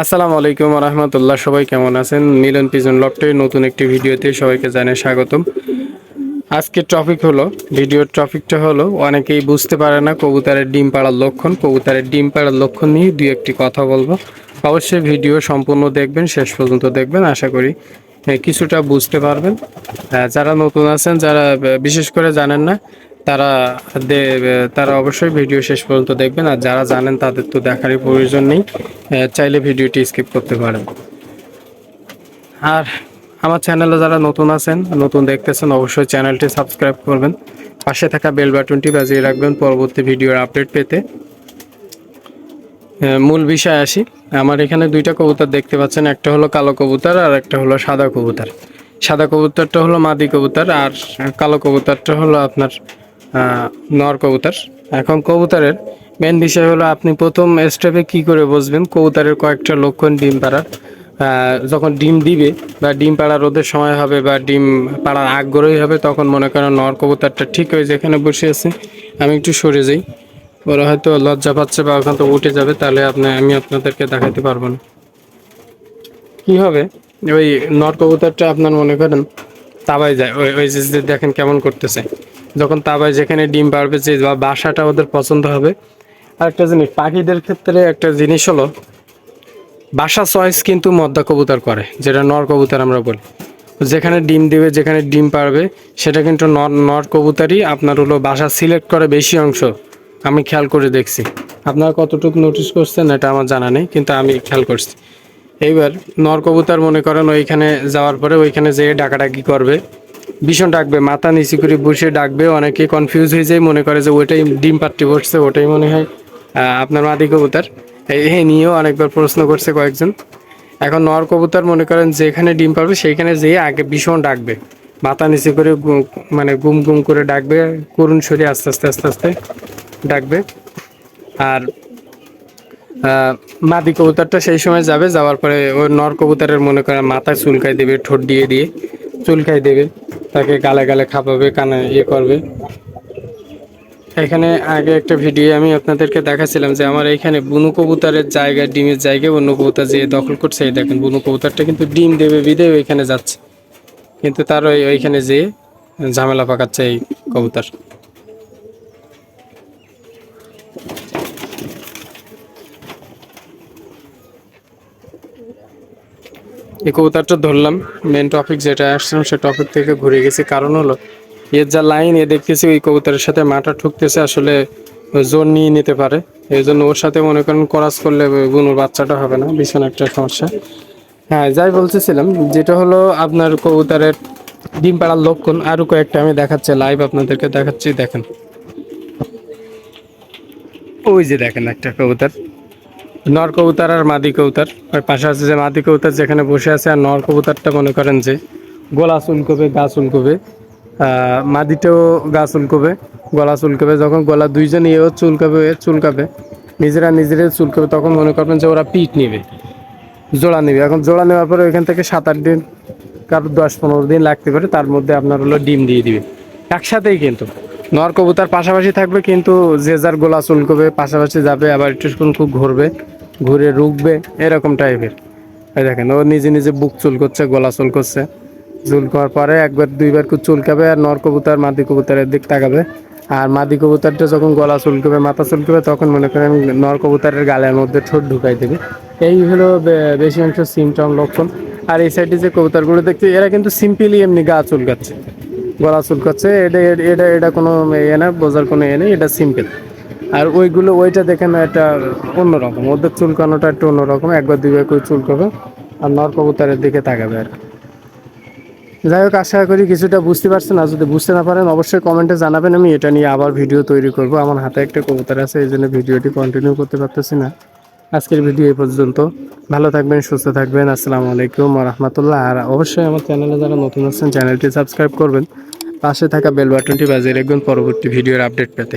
আসসালামু আলাইকুম রহমতুল্লাহ। সবাই কেমন আছেন? মিলন পিজন লকটের নতুন একটি ভিডিওতে সবাইকে জানাই স্বাগতম। আজকের টপিক হলো, ভিডিওর টপিকটা হলো, অনেকেই বুঝতে পারে না কবুতারের ডিম পাড়ার লক্ষণ। কবুতারের ডিম পাড়ার লক্ষণ নিয়ে দুই একটি কথা বলব। অবশ্যই ভিডিও সম্পূর্ণ দেখবেন, শেষ পর্যন্ত দেখবেন। আশা করি কিছুটা বুঝতে পারবেন। যারা নতুন আছেন, যারা বিশেষ করে জানেন না তারা তারা অবশ্যই ভিডিও শেষ পর্যন্ত দেখবেন। আর যারা জানেন তাদের তো দেখারই প্রয়োজন নেই। চাইলে ভিডিওটি স্কিপ করতে পারেন। আর আমার চ্যানেলে যারা নতুন আছেন, নতুন দেখতেছেন, অবশ্যই চ্যানেলটি সাবস্ক্রাইব করবেন। পাশে থাকা বেল বাটনটি বাজিয়ে রাখবেন পরবর্তী ভিডিওর আপডেট পেতে। মূল বিষয় আসি। আমার এখানে দুইটা কবুতর দেখতে পাচ্ছেন। একটা হলো কালো কবুতর আর একটা হলো সাদা কবুতর। সাদা কবুতরটা হলো মাদি কবুতর আর কালো কবুতরটা হলো আপনার নর কবুতর। এখন কবুতরের মেন বিষয় হলো আপনি প্রথম স্টেপে কি করে বসবেন? কবুতরের কয়েকটা লক্ষণ ডিম পাড়ার। যখন ডিম দিবে বা ডিম পাড়ার রোদের সময় হবে বা ডিম পাড়ার আগ্রহী হবে, তখন মনে করেন নর কবুতরটা ঠিক হয়ে যেখানে বসে আছে। আমি একটু সরে যাই। ওরা হয়তো লজ্জা পাচ্ছে বা ওখান থেকে উঠে যাবে, তাহলে আপনি, আমি আপনাদেরকে দেখাতে পারব না। কি হবে? ওই নর কবুতরটা আপনার মনে করেন তাবায় যায়। ওই ওই যে দেখেন কেমন করতেছে। যখন তাবায় যেখানে ডিম পারবে যে বাসাটা ওদের পছন্দ হবে। আর একটা জিনিস, পাখিদের ক্ষেত্রে একটা জিনিস হলো, বাসা চয়েস কিন্তু মদ্দা কবুতর করে, যেটা নর কবুতর আমরা বলি। যেখানে ডিম দিবে, যেখানে ডিম পারবে সেটা কিন্তু নর নর কবুতরই আপনার হলো বাসা সিলেক্ট করে বেশি অংশ। আমি খেয়াল করে দেখছি। আপনারা কতটুকু নোটিস করছেন এটা আমার জানা নেই, কিন্তু আমি খেয়াল করছি। এইবার নর কবুতর মনে করেন ওইখানে যাওয়ার পরে ওইখানে যেয়ে ডাকাডাকি করবে। ভীষণ ডাকবে, মাথা নিচু করে বসে ডাকবে, অনেকে কনফিউজ হয়ে যায়, মনে করে যে ওইটাই ডিম পাট্টি পড়ছে ওটাই মনে হয় আপনার মাদি কবুতর। এই নিয়েও অনেকবার প্রশ্ন করছে কয়েকজন। এখন নর কবুতর মনে করেন যেখানে ডিম পারবে সেইখানে যেয়ে আগে ভীষণ ডাকবে। মাথা নিচু করে মানে গুম গুম করে ডাকবে, করুণ শরীর আস্তে আস্তে আস্তে আস্তে ডাকবে। আর মাদি কবুতরটা সেই সময় যাবে, যাওয়ার পরে ওই নর কবুতরের মনে করেন মাথায় চুলকাই দেবে, ঠোঁট দিয়ে দিয়ে চুলকাই দেবে। তাকে গালে গালে খাপাবে, কানে ইয়ে করবে। এখানে আগে একটা ভিডিও আমি আপনাদেরকে দেখাছিলাম যে আমার এখানে বুনু কবুতরের জায়গা, ডিমের জায়গায় অন্য কবুতর যে দখল করছে, এই দেখেন বুনু কবুতরটা কিন্তু ডিম দেবে বিদে ওইখানে যাচ্ছে। কিন্তু তার ওই ওইখানে যেয়ে ঝামেলা পাকাচ্ছে এই কবুতর। এই কবুতরটা ধরলাম। মেন টপিক যেটা আসছিলাম, সে টপিক থেকে ঘুরে গেছি। কারণ হলো, এর যা লাইন এ দেখতেছি ওই কবুতরের সাথে মাটা ঠুকতেছে, আসলে জোর নিয়ে নিতে পারে। এই জন্য ওর সাথে মনে করেন করাস করলে বুনুর বাচ্চাটা হবে না ভীষণ একটা সমস্যা। হ্যাঁ যাই বলতেছিলাম, যেটা হলো আপনার কবুতরের ডিম পাড়ার লক্ষণ আরও কয়েকটা আমি দেখাচ্ছি লাইভ আপনাদেরকে দেখাচ্ছি, দেখেন। ওই যে দেখেন একটা কবুতর। নর কবুতর আর মাদি কবুতর। ওই পাশে আছে যে মাদি কবুতর যেখানে বসে আছে, আর নর কবুতরটা মনে করেন যে গলা চুলকবে, গা চুলকবে। মাদিটাও গা চুলকবে, গলা চুলকবে। যখন গলা দুইজন এও চুলকাবে চুলকাবে, নিজেরা নিজেরা চুলকাবে, তখন মনে করবেন যে ওরা পিঠ নেবে, জোড়া নেবে। এখন জোড়া নেওয়ার পরে ওইখান থেকে সাত আট দিন, কারও দশ পনেরো দিন লাগতে পারে, তার মধ্যে আপনার হলো ডিম দিয়ে দিবে। একসাথেই কিন্তু। নর কবুতর পাশাপাশি থাকবে কিন্তু যে যার গোলা চুলকবে, পাশাপাশি যাবে, আবার একটু খুব ঘুরবে, ঘুরে রুকবে এরকম টাইপের। এই দেখেন, ও নিজে নিজে বুক চুল করছে গলা চুল করছে চুল করার পরে একবার, দুইবার করে চুলকাবে আর নর কবুতর মাদি কবুতরের দিক তাকাবে। আর মাদি কবুতরটা যখন গলা চুলকাবে, মাথা চুলকাবে, তখন মনে করেন নর কবুতরের গালের মধ্যে ঠোঁট ঢুকাই দেবে। এই হলো বেশি অংশ সিমটম লক্ষণ। আর এই সাইডে যে কবুতরগুলো দেখতে এরা কিন্তু সিম্পলি এমনি গা চুলকাচ্ছে। গলা চুলকাচ্ছে এটা এটা এটা কোনো ইয়ে না, বোঝার কোনো ইয়ে নেই, এটা সিম্পল আর ওইগুলো, ওইটা দেখেন এটা অন্যরকম। ওদের চুলকানোটা একটু অন্যরকম, একবার, দুইবার করে চুলকাবে আর নর কবুতরের দিকে তাকাবে আর। যাই হোক, আশা করি কিছুটা বুঝতে পারছেন। আর যদি বুঝতে না পারেন, অবশ্যই কমেন্টে জানাবেন। আমি এটা নিয়ে আবার ভিডিও তৈরি করব। আমার হাতে একটা কবুতর আছে, এই জন্য ভিডিওটি কন্টিনিউ করতে পারতেছি না। আজকের ভিডিও এই পর্যন্ত। ভালো থাকবেন, সুস্থ থাকবেন। আসসালামু আলাইকুম রহমতুল্লাহ আর অবশ্যই আমার চ্যানেলে যারা নতুন আছেন, চ্যানেলটি সাবস্ক্রাইব করবেন। পাশে থাকা বেল বাটনটি বাজিয়ে রাখবেন পরবর্তী ভিডিওর আপডেট পেতে।